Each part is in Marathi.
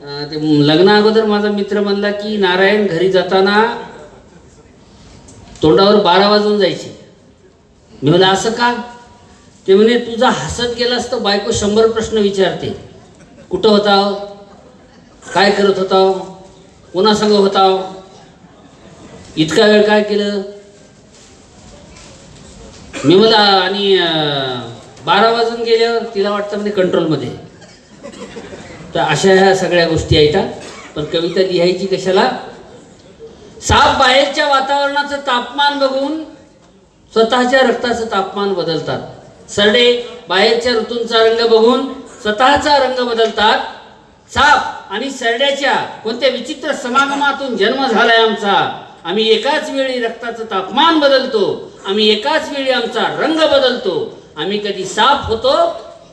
ते लग्ना अगोदर माझा मित्र म्हणला की नारायण घरी जाताना तोंडावर बारा वाजून जायचे. मी म्हणलं असं का? ते म्हणे तुझा हसत गेलास तर बायको शंभर प्रश्न विचारते. कुठं होता काय करत होता कोणासंग होता इतका वेळ काय केलं? मी मला आणि बारा वाजून गेल्यावर तिला वाटतं म्हणजे कंट्रोलमध्ये तर अशा ह्या सगळ्या गोष्टी आहेत पण कविता लिहायची कशाला? साप बाहेरच्या वातावरणाचं तापमान बघून स्वतःच्या रक्ताचं तापमान बदलतात. सरडे बाहेरच्या ऋतूंचा रंग बघून स्वतःचा रंग बदलतात. साप आणि सरड्याच्या कोणत्या विचित्र समागमातून जन्म झालाय आमचा? आम्ही एकाच वेळी रक्ताचं तापमान बदलतो. आम्ही एकाच वेळी आमचा रंग बदलतो. आम्ही कधी साप होतो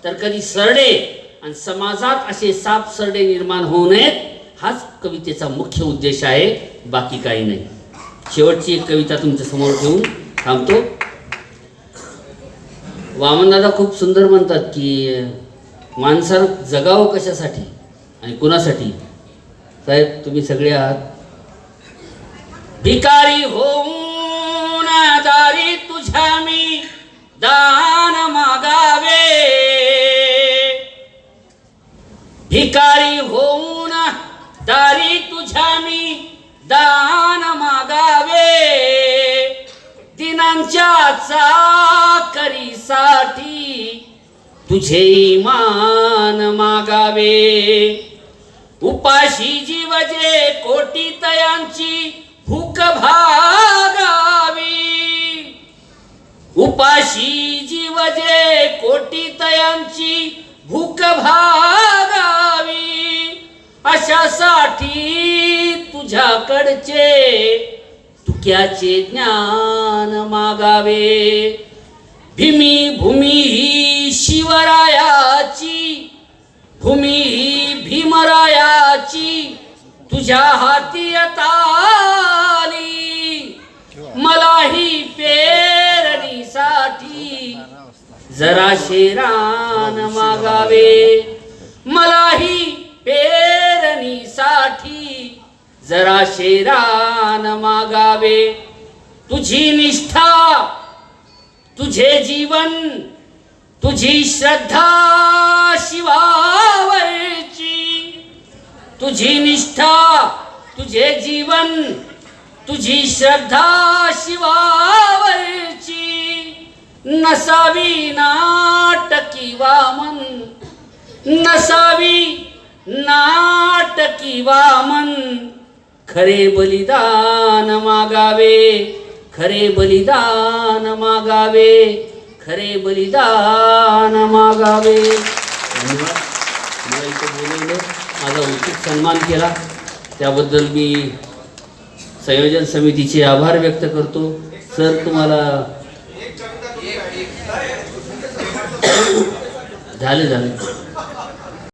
तर कधी सरडे. आणि समाजात असे सापसरडे निर्माण होऊ नयेत हाच कवितेचा मुख्य उद्देश आहे बाकी काही नाही. शेवटची एक कविता तुमच्यासमोर ठेवून थांबतो. वामनदादा खूप सुंदर म्हणतात की माणसानं जगावं कशासाठी आणि कुणासाठी? साहेब तुम्ही सगळे आहात. भिकारी होऊन दारी तुझ्या मी दा दारी तुझ्या मी दान मागावे. दिनांच्या चाकरीसाठी तुझे मान मागावे. उपाशी जीवजे कोटी तयांची भूक भागावी. उपाशी जीवजे कोटी तयांची तुझ्याकडचे तुक्याचे ज्ञान मागावे. भीमी भूमी ही शिवरायाची भूमी ही भीमरायाची तुझ्या हाती आता आली. मलाही पेरणीसाठी जरा शेरान मागावे. मलाही पेर जरा शेरान मागावे. तुझी निष्ठा तुझे जीवन तुझी श्रद्धा शिवावरची. तुझी निष्ठा तुझे जीवन तुझी श्रद्धा शिवावरची. नसावी नाटकी वामन नसावी नाटकी वामन खरे बलिदान मागावे खरे बलिदान मागावे खरे बलिदान मागावे. धन्यवाद. मला इथं बोलवलं. माझा उचित सन्मान केला. त्याबद्दल मी संयोजन समितीचे आभार व्यक्त करतो. सर तुम्हाला झालं झालं.